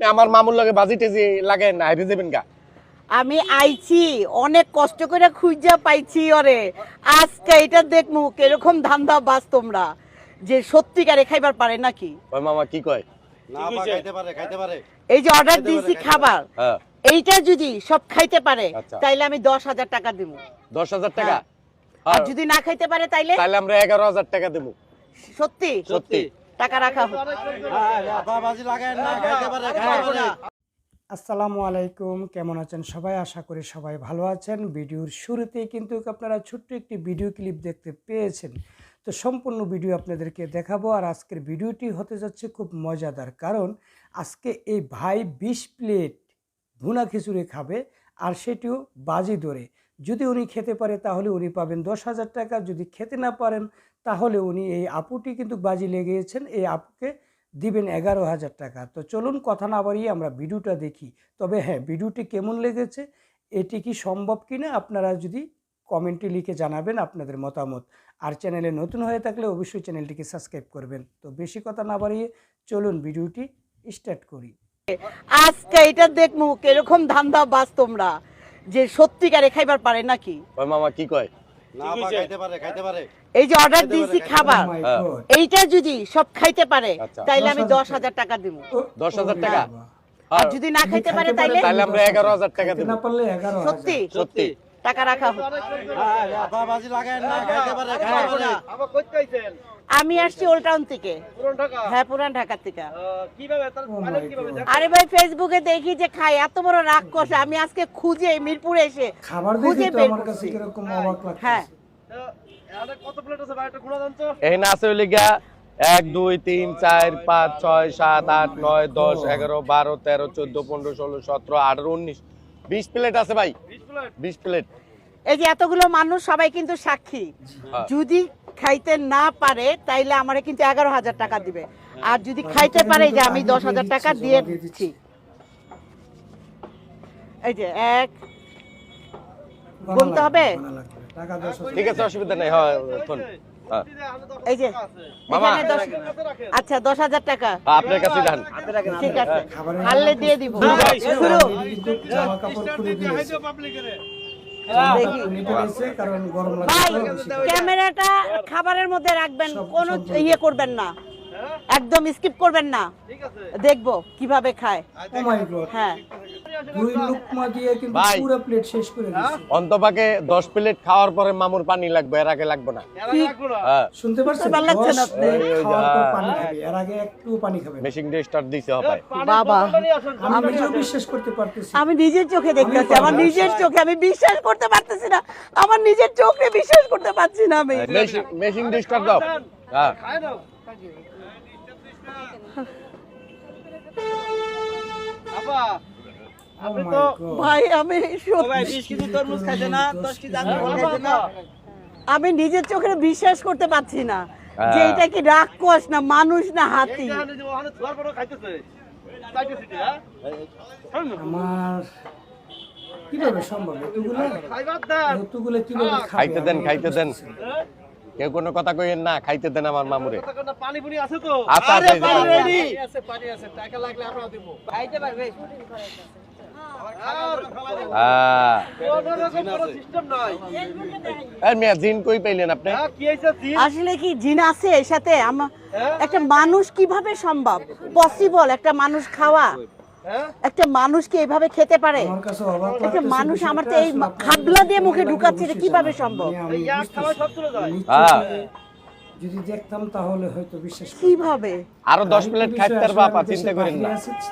আমার মামুর লগে বাজি টেজি লাগে না যাবেন গা। আমি আইছি অনেক কষ্ট করে খুঁজা পাইছি ওরে। আজকে এটা দেখমু কীরকম ধান্দা বাস তোমরা যে সত্যিকারে খাইবার পারে নাকি? ওই মামা কি কয়? না আপা খাইতে পারে খাইতে পারে। এই যে অর্ডার দিয়েছি খাবার হ্যাঁ। এইটা যদি সব খাইতে পারে আচ্ছা। তাইলে আমি দশ হাজার টাকা দিব দশ হাজার টাকা? হ্যাঁ। আর হ্যাঁ, যদি না খাইতে পারে তাইলে? তাহলে আমরা এগারো হাজার টাকা দেবো সত্যি? সত্যি। টাকা রাখা আসসালামু আলাইকুম, কেমন আছেন সবাই? আশা করি সবাই ভালো আছেন। ভিডিওর শুরুতেই কিন্তু আপনারা ছোট্ট একটি ভিডিও ক্লিপ দেখতে পেয়েছেন। তো সম্পূর্ণ ভিডিও আপনাদেরকে দেখাবো। আর আজকের ভিডিওটি হতে যাচ্ছে খুব মজাদার কারণ, আজকে এই ভাই বিশ প্লেট ভুনা খিচুড়ি খাবে, আর সেটিও বাজি ধরে। যদি উনি খেতে পারে, তাহলে উনি পাবেন দশ হাজার টাকা। যদি খেতে না পারেন তাহলে উনি এই আপুটি কিন্তু বাজি লেগেছেন এই আপুকে দিবেন এগারো হাজার টাকা। তো চলুন কথা না বাড়িয়ে আমরা ভিডিওটা দেখি। তবে হ্যাঁ ভিডিওটি কেমন লেগেছে এটি কি সম্ভব কি না আপনারা যদি কমেন্টে লিখে জানাবেন আপনাদের মতামত। আর চ্যানেলে নতুন হয়ে থাকলে অবশ্যই চ্যানেলটিকে সাবস্ক্রাইব করবেন। তো বেশি কথা না বাড়িয়ে চলুন ভিডিওটি স্টার্ট করি। আজকে এটা দেখমু কীরকম ধান্দা বাস তোমরা যে সত্যিকারে খাইবার পারে নাকি? ওই মামা কি কয়? না খাইতে পারে খাইতে পারে। এই যে অর্ডার দিয়েছি খাবার Oh! এইটা যদি সব খাইতে পারে আচ্ছা। তাইলে আমি দশ হাজার হাজার টাকা। দিব। দশ হাজার টাকা? আর হ্যাঁ, যদি না খাইতে পারে তাইলে তাহলে আমরা দশ 11,000 টাকা দেবো। না পারলে এগারো সত্যি? সত্যি। টাকা রাখা হোক। আপা বাজি লাগায় না খাইতে পারে খাইতে পারে। আবার কই চাইছেন? আমি আসছি ওল্ড টাউন থেকে। পুরন ঢাকা? হ্যাঁ পুরান ঢাকা থেকে। কীভাবে? তার Oh মানে! আরে ভাই ফেসবুকে দেখি যে খাই এত বড় রাগ কষে আমি আজকে খুঁজে মিরপুরে এসে খাবার খুঁজে বের আমার কাছে করছি। অবাক লাগছে হ্যাঁ। আরে কত প্লেট আছে ভাই? একটা গুণা জানতো এখানে আছে হইলে গিয়া এক দুই তিন চার পাঁচ ছয় সাত আট নয় দশ এগারো বারো তেরো চোদ্দ পনেরো ষোলো সতেরো আঠারো উনিশ। বিশ প্লেট আছে ভাই। বিশ প্লেট এই যে এতগুলো মানুষ সবাই কিন্তু সাক্ষী। হ্যাঁ। যদি খাইতে না পারে তাইলে আমারে কিন্তু এগারো হাজার টাকা দিবে। আর যদি খাইতে পারে যে আমি দশ হাজার টাকা দিয়ে দিচ্ছি। এই যে এক। গোনা গুনতে হবে? ঠিক আছে অসুবিধা নেই হ্যাঁ এই যে মামা এখানে দশ আচ্ছা দশ হাজার টাকা। আপনার কাছে ঠিক আছে। হারলে দিয়ে দিব। শুরু লাগছে তো বেশি। ক্যামেরাটা খাবারের মধ্যে রাখবেন কোনো ইয়ে করবেন না। একদম স্কিপ করবেন না। দেখব কীভাবে খায়। Oh! হ্যাঁ। দুই লুকমা দিয়ে কিন্তু পুরো প্লেট শেষ করে দিয়েছে। অন্তপাকে দশ প্লেট খাওয়ার পরে মামুর পানি লাগবে এর আগে লাগবে না। এরা রাখব না? হ্যাঁ। শুনতে পারছেন? ভালো লাগছে না আপনি? খাওয়ার পর পানি খাবে এর আগে একটু পানি খাবে দিয়ে স্টার্ট দিছে হবে বাবা আমি বিশ্বাস করতে পারতেছি আমি নিজের চোখে দেখতেছি আমার নিজের চোখে আমি বিশ্বাস করতে পারতেছি না। আমার নিজের চোখে বিশ্বাস করতে পারছি না আমি। দিয়ে স্টার্ট দাও। হ্যাঁ। খায় না আপা। Oh আপনি তো ভাই আমি সত্যি- ভাই 20 কেজি তরমুজ না কেজি আঙ্গুর হ্যাঁ, না। আমি নিজের চোখে বিশ্বাস করতে পারছি না হ্যাঁ। যে এটা কি রাক্ষস না মানুষ না হাতি। জাহানে যে ওখানে থুয়ার পরও খাইতেছে। চাইতে সিটি হ্যাঁ? আমার কীভাবে সম্ভব? এতগুলো খাইবার দেন। এতগুলো কীভাবে খাইতে দেন খাইতে দেন? কেউ কোনো কথা কইেন না খাইতে দেন আমার মামুরে। পানি পুনি আছে তো? পানি নাই এই মিয়া জিন কই পাইলেন আপনি? হ্যাঁ জিন? আসলে কি জিন আছে এর সাথে? হ্যাঁ? একটা মানুষ কীভাবে সম্ভব? পসিবল একটা মানুষ খাওয়া। হ্যাঁ? একটা মানুষ কি এইভাবে খেতে পারে? আমার কাছে অবাক একটা মানুষ আমার তো এই খাবলা দিয়ে মুখে ঢুকাচ্ছে কীভাবে সম্ভব? যদি দেখতাম তাহলে হয়তো বিশ্বাস কীভাবে? আরও দশ আরেকটা প্লেট বিষয় খাইতে পারবা চিন্তা করেন না।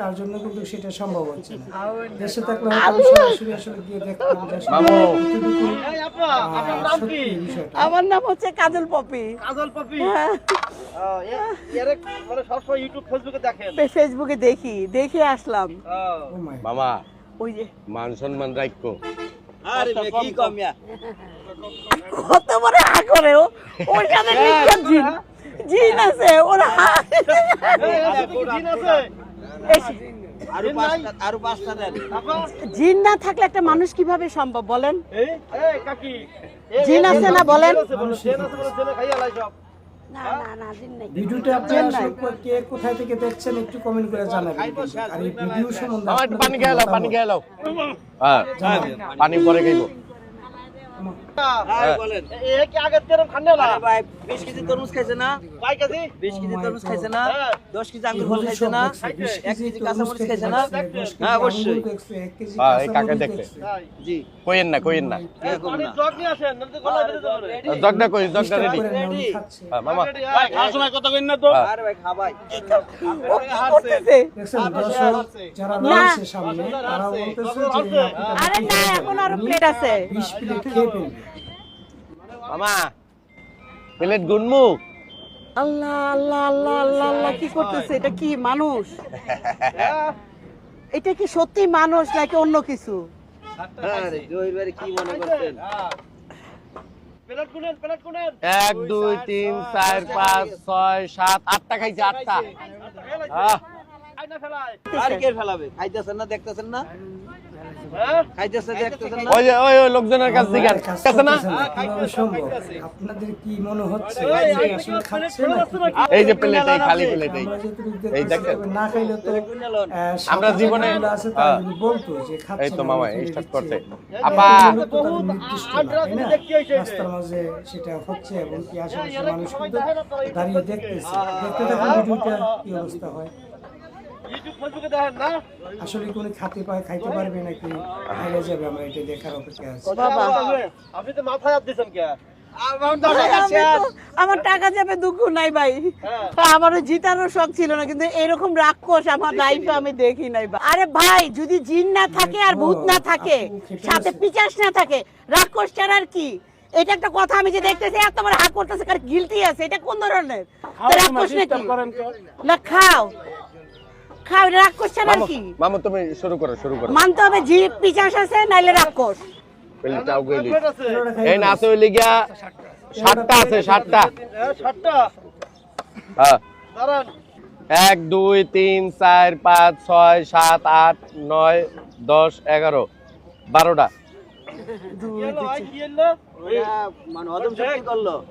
তার জন্য কিন্তু সেটা সম্ভব হচ্ছে না। দেশে থাকলে হয়তো সরাসরি আসলে গিয়ে দেখতাম আপনার নাম কি? আমার নাম হচ্ছে কাজল পপি। কাজল পপি? হ্যাঁ, মানে সবসময় ইউটিউব ফেসবুকে দেখেন। ফেসবুকে দেখি দেখে আসলাম। Oh মামা ওই যে। মান সম্মান রাখো আরে কি কমিয়া কত বড় হা করে ও ওর সাথে নিশ্চয় জিন জিন আছে ওর হা জিন আছে। এসে- আরও পাঁচটা আরও পাঁচটা দেন। আপা। জিন না থাকলে একটা মানুষ কীভাবে সম্ভব বলেন? এই এই কাকি। এই- জিন আছে না বলেন? জেন আছে বলে জেন আছে বলে জেনে খাইয়া লাই সব। না না না জিন নাই। ভিডিওটা আপনারা আসলে কে কোথায় থেকে দেখছেন একটু কমেন্ট করে জানাবেন। আর এই ভিডিও সম্বন্ধে আমার একটু আপনাদের পানি খেয়ে পানি খেয়ে হ্যাঁ পানি পরে খাইবো। বলেন এ কি আগের তেরম খান্নে না ভাই বিশ কেজি তরমুজ খাইছে না। ভাই কাছে বিশ কেজি তরমুজ খাইছে না। হ্যাঁ। দশ কেজি আঙ্গুর ফল খাইছে না। এক কেজি কাঁচামরিচ খাইছে না। হ্যাঁ অবশ্যই। হ্যাঁ, এই কাকে দেখলে? জি। কইেন না কইেন না। না। জগ নিয়ে আসেন না তো গলা যাবে। জগটা কই জগটা রেডি হ্যাঁ মামা। ভাই খাওয়ার সময় কথা কইন না তো? হ্যাঁ। আরে ভাই খা ভাই ও কি করতেছে? যারা রয়েছে সামনে তারা বলতেছে আরে না এখন আরও প্লেট আছে। বিশ প্লেট খেয়ে ফেলবে। মামা প্লেট গুনমু আল্লাহ আল্লাহ আল্লাহ আল্লাহ আল্লাহ কি করতেছে? এটা কি মানুষ? এটা কি সত্যি মানুষ নাকি অন্য কিছু? মনে এক দুই তিন চার পাঁচ ছয় সাত আটটা খাইছে আটটা। হ্যাঁ ফেলাবে খাইতেছেন না দেখতেছেন না? হ্যাঁ খাইতেছে দেখতেছেন না। ওই যে ওই ওই লোকজনের কাছ থেকে। কাছে না? সম্ভব আপনাদের কি মনে হচ্ছে এই যে প্লেট এই খালি প্লেট এই। এই দেখেন। না খাইলে তো আমরা জীবনে- হ্যাঁ। বলতো যে খাচ্ছে এই তো মামা আমি স্টার্ট কিন্তু আপা? দেখতে রাস্তার মাঝে সেটা হচ্ছে এবং কি আশেপাশে মানুষ দাঁড়িয়ে দেখতেছে। দেখতে ভিডিওটা কি অবস্থা হয় ইউটিউব ফেসবুকে দেখেন না আসলে কোন খাতে পায় খাইতে পারবে নাকি? যাবে আমরা এটা দেখার অপেক্ষা আছে। আপনি তো মাথায় হাত কে? আমি আমার টাকা যাবে দুঃখ নাই ভাই। আমারও জিতারও শখ ছিল না কিন্তু এরকম রাক্ষস আমার লাইফে আমি দেখি নাই আরে ভাই যদি জিন না থাকে আর ভূত না থাকে সাথে পিচাস না থাকে রাক্ষস ছাড়া আর কি? এটা একটা কথা আমি যে দেখতেছি এত বড় হাক করতেছে কার গিলটি আছে? এটা কোন ধরনের? রাক্ষস নাকি? না খাও। খাও ছাড়া আর মামু কি? মামু তুমি শুরু করো শুরু করো। মানতে হবে জিপ পিচাস আছে নাইলে রাক্ষস। প্লেটটা উগেলি প্লেট আছে। এই না আছে ওই লিগা সাতটা আছে সাতটা। ষাটটা হ্যাঁ। দাঁড়ান। এক দুই তিন চার পাঁচ ছয় সাত আট নয় দশ এগারো বারোটা। মানে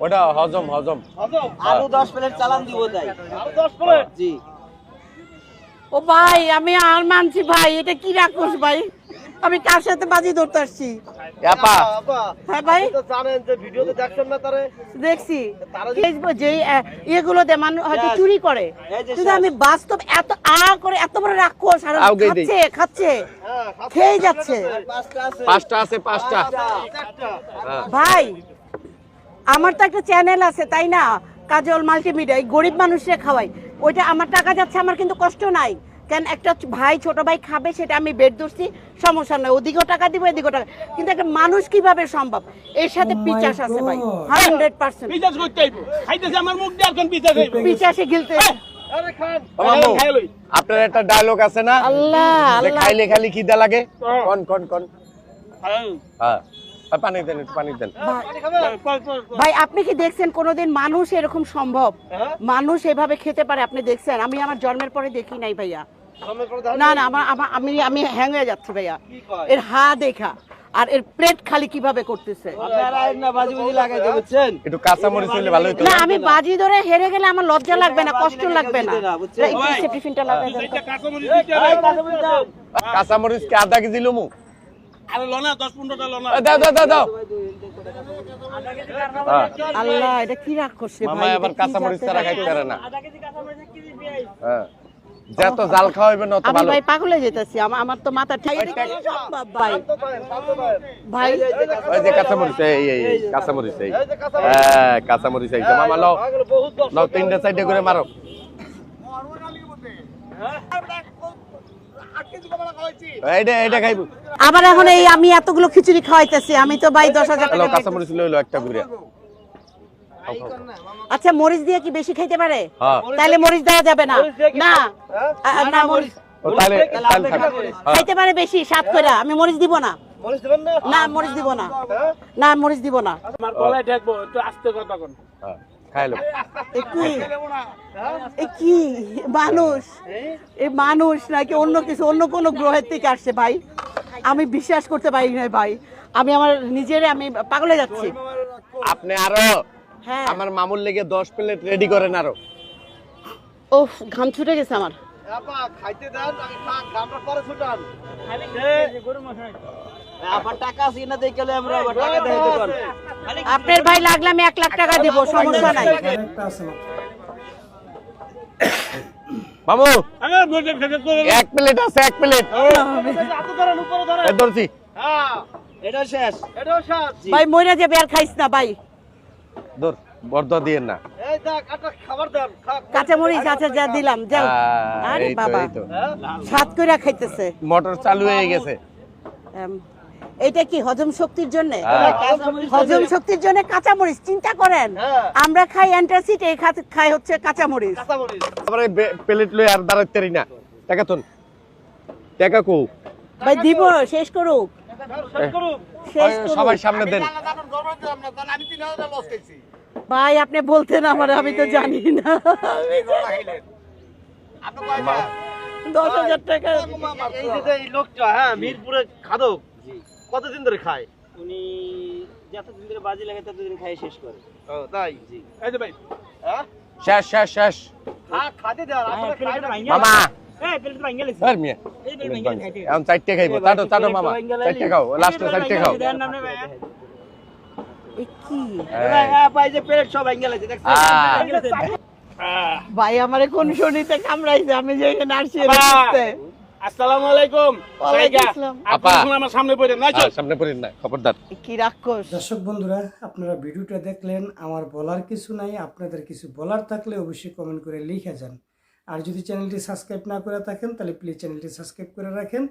ওটা হজম হজম। হজম। আরও দশ প্লেট চালান দিব তাই। আরও দশ প্লেট জি। ও ভাই আমি আর মানছি ভাই এটা কি রাক্ষস ভাই? আমি কার সাথে বাজি ধরতে আসছি? আপা। হ্যাঁ ভাই। জানেন যে ভিডিওতে দেখছেন না তারে? দেখছি। যে- দে মানুষ হয়তো চুরি করে। কিন্তু আমি বাস্তব এত আ করে এত বড় রাক্ষস আর আউগে খাচ্ছে খাচ্ছে। হ্যাঁ খেয়ে যাচ্ছে। পাঁচটা আছে। পাঁচটা আছে পাঁচটা। একটা হ্যাঁ। ভাই আমার তো একটা চ্যানেল আছে তাই না? কাজল মাল্টিমিডিয়া গরিব মানুষরা খাওয়াই। ওইটা আমার টাকা যাচ্ছে আমার কিন্তু কষ্ট নাই। কেন একটা ভাই ছোট ভাই খাবে সেটা আমি বেড ধরছি সমস্যা নাই। ওদিকেও টাকা দিব এদিকেও টাকা কিন্তু একটা মানুষ কীভাবে সম্ভব? এর সাথে Oh পিচাস আছে ভাই হান্ড্রেড পার্সেন্ট। বিচার করতে খাইতেছে আমার মুখ দিয়ে এখন হইব। পিচাসে গিলতে। আরে খান। ও মামু, খাই লই। আপনার একটা ডায়লগ আছে না? আল্লাহ খাইলে খালি খিদা লাগে। কোন কোন কোন। হ্যাঁ। আর পানি দেন পানি দেন। ভাই আপনি কি দেখছেন কোনোদিন মানুষ এরকম সম্ভব? হ্যাঁ? মানুষ এভাবে খেতে পারে আপনি দেখছেন? আমি আমার জন্মের পরে দেখি নাই ভাইয়া। না না আমার আমি আমি হ্যাং হয়ে যাচ্ছি ভাইয়া। এর হা দেখা আর এর প্লেট খালি কীভাবে করতেছে? আপনারা না বাজি বুঝি লাগাইতে বুঝছেন? একটু কাঁচা মরিচ হইলে ভালো হতো। না আমি বাজি ধরে হেরে গেলে আমার লজ্জা লাগবে না কষ্ট লাগবে না। কাঁচামরিচ। কাঁচা মরিচ কি আধা কেজি লমু? আরে লনা দশ পনেরোটা লনা দাও দাও দাও দাও। হ্যাঁ। আল্লাহ এটা কি মামা আবার কাঁচা মরিচ ছাড়া খাইতে পারে না। হ্যাঁ। যত জাল খাওয়াইবে না তত আমি ভালো। ভাই পাগলে যেতেছি আমার আমার তো মাথা ঠিক সম্ভব ভাই। ভাই ওই যে এই এই এই হ্যাঁ এই মামা লও পাগল বহুত দর্শক লও তিনটা সাইডে করে মারো। এইটা এইটা খাইবো। আবার এখন এই আমি এতগুলো খিচুড়ি খাওয়াইতেছি আমি তো ভাই দশ হাজার টাকা কাঁচা লইলো একটা ঘুরে আচ্ছা মরিচ দিয়ে কি বেশি খাইতে পারে? হ্যাঁ। তাহলে মরিচ দেওয়া যাবে না। না। হ্যাঁ? না মরিচ। হ্যাঁ খাইতে পারে বেশি সাত করে আমি মরিচ দিব না। না? না মরিচ দিব না। হ্যাঁ? না মরিচ দিব না। আমার গলায় ঠেকবো একটু আস্তে কথা কোন হ্যাঁ। খাইলো এ কি? মানুষ। এ মানুষ নাকি অন্য কিছু অন্য কোনো গ্রহের থেকে আসছে ভাই? আমি বিশ্বাস করতে পারি না ভাই। আমি আমার নিজের আমি পাগলে যাচ্ছি। আপনি আরও হ্যাঁ। আমার মামুর লেগে দশ প্লেট রেডি করেন আরও। ওফ ঘাম ছুটে গেছে আমার। আপা খাইতে দেন আমি খা- পরে ছুটান। আবার টাকা আছে না দেখে আমরা আবার টাকা দেয় দোকান আপনার ভাই লাগলে আমি এক লাখ টাকা দিব সমস্যা নাই। খেতে তো এক প্লেট আছে এক প্লেট ধরছি। হ্যাঁ। এটা শেষ। এটাও সাত ভাই মরে যাবে আর খাইস না ভাই। ধর বর্দ দিয়েন না। এই দেখ একটা খাবার দেন খা- কাঁচামরিচ আছে যা দিলাম যাও। আরে বাবা হ্যাঁ? সাত খাইতেছে। মোটর চালু হয়ে গেছে। এইটা কি হজম শক্তির জন্য? হ্যাঁ। হজম শক্তির জন্য কাঁচামরিচ চিন্তা করেন। হ্যাঁ। আমরা খাই অ্যান্টাসিড এই খাত- খাই হচ্ছে কাঁচামরিচ কাঁচামরিচ। তারপরে প্লেট লই আর পারি না। টাকা তুন টাকা কো। ভাই দিব শেষ করুক। করুক। সবাই সামনে দেন। ভাই আপনি বলতেন আমার আমি তো জানি না। দশ হাজার টাকা। এই যে লোকটা হ্যাঁ মিরপুরে খাদক। কতদিন ধরে খায়? উনি যতদিন ধরে বাজি লাগে ততদিন খাই শেষ করে। ও তাই? এই যে ভাই। হ্যাঁ? শেষ শেষ শেষ। খা খাতে দেন আপনারা খায় না মামা ভাই হ্যাঁ আমারে কোন শনিতে কামড়াইছে? আমি যে এখানে আসছি। আসসালামু আলাইকুম। ওয়ালাইকুম জায়গা। আসসালাম। আপনি আপা। আমার সামনে পড়ে নাই সামনে পড়েন না খবরদার। কি রাক্ষস। দর্শক বন্ধুরা আপনারা ভিডিওটা দেখলেন আমার বলার কিছু নাই আপনাদের কিছু বলার থাকলে অবশ্যই কমেন্ট করে লিখে যান। আর যদি চ্যানেলটি সাবস্ক্রাইব না করে থাকেন তাহলে প্লিজ চ্যানেলটি সাবস্ক্রাইব করে রাখেন।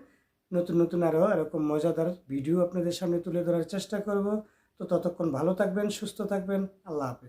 নতুন নতুন আরও এরকম মজাদার ভিডিও আপনাদের সামনে তুলে ধরার চেষ্টা করব। তো ততক্ষণ ভালো থাকবেন সুস্থ থাকবেন আল্লাহ হাফেজ।